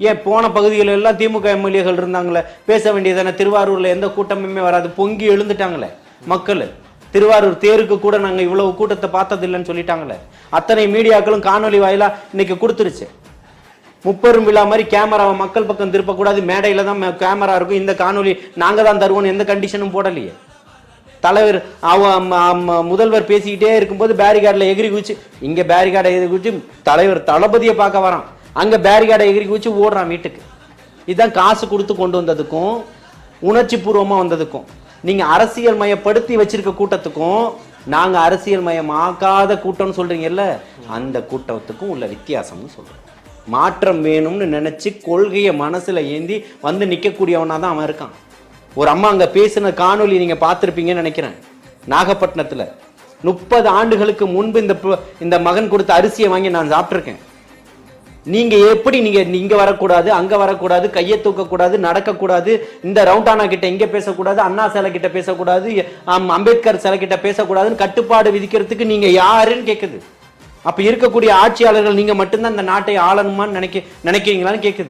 ஏன் போன பகுதியில் எல்லாம் திமுக எம்எல்ஏகள் இருந்தாங்களே? பேச வேண்டியதானே? திருவாரூரில் எந்த கூட்டமுமே வராது. பொங்கி எழுந்துட்டாங்களே மக்கள். திருவாரூர் தேருக்கு கூட நாங்கள் இவ்வளவு கூட்டத்தை பார்த்ததில்லைன்னு சொல்லிட்டாங்களே. அத்தனை மீடியாக்களும் காணொலி வாயிலாக இன்னைக்கு கொடுத்துருச்சு. முப்பெரும் விழா மாதிரி கேமராவை மக்கள் பக்கம் திருப்பக்கூடாது. மேடையில் தான் கேமரா இருக்கும். இந்த காணொலி நாங்கள் தான் தருவோம் எந்த கண்டிஷனும் போடலையே. தலைவர் அவ முதல்வர் பேசிக்கிட்டே இருக்கும்போது பேரிகார்டில் எகிரி குச்சி இங்கே பேரிகார்டை எகிரி குச்சி தலைவர் தளபதியை பார்க்க வரான். அங்கே பேரிகார்டை எகிரி குச்சி ஓடுறான் வீட்டுக்கு. இதுதான் காசு கொடுத்து கொண்டு வந்ததுக்கும் உணர்ச்சி பூர்வமாக வந்ததுக்கும். நீங்கள் அரசியல் மயப்படுத்தி வச்சிருக்க கூட்டத்துக்கும் நாங்கள் அரசியல் மயமாக்காத கூட்டம்னு சொல்கிறீங்கல்ல அந்த கூட்டத்துக்கும் உள்ள வித்தியாசம்னு சொல்கிறோம் மாற்றம் வேணும்னு நினச்சி கொள்கையை மனசில் ஏந்தி வந்து நிற்கக்கூடியவனாக தான் அவன் இருக்கான். ஒரு அம்மா அங்கே பேசின காணொலி நீங்கள் பார்த்துருப்பீங்கன்னு நினைக்கிறேன். நாகப்பட்டினத்தில். முப்பது ஆண்டுகளுக்கு முன்பு இந்த இந்த மகன் கொடுத்த அரிசியை வாங்கி நான் சாப்பிட்ருக்கேன் நீங்க எப்படி நீங்க இங்க வரக்கூடாது அங்க வரக்கூடாது கையை தூக்கக்கூடாது நடக்கக்கூடாது இந்த ரவுண்டானா கிட்ட இங்க பேசக்கூடாது அண்ணா சிலை கிட்ட பேசக்கூடாது அம்பேத்கர் சிலை கிட்ட பேசக்கூடாதுன்னு கட்டுப்பாடு விதிக்கிறதுக்கு நீங்க யாருன்னு கேக்குது. அப்ப இருக்கக்கூடிய ஆட்சியாளர்கள் நீங்க மட்டும்தான் இந்த நாட்டை ஆளணுமான்னு நினைக்க நினைக்கிறீங்களான்னு கேக்குது.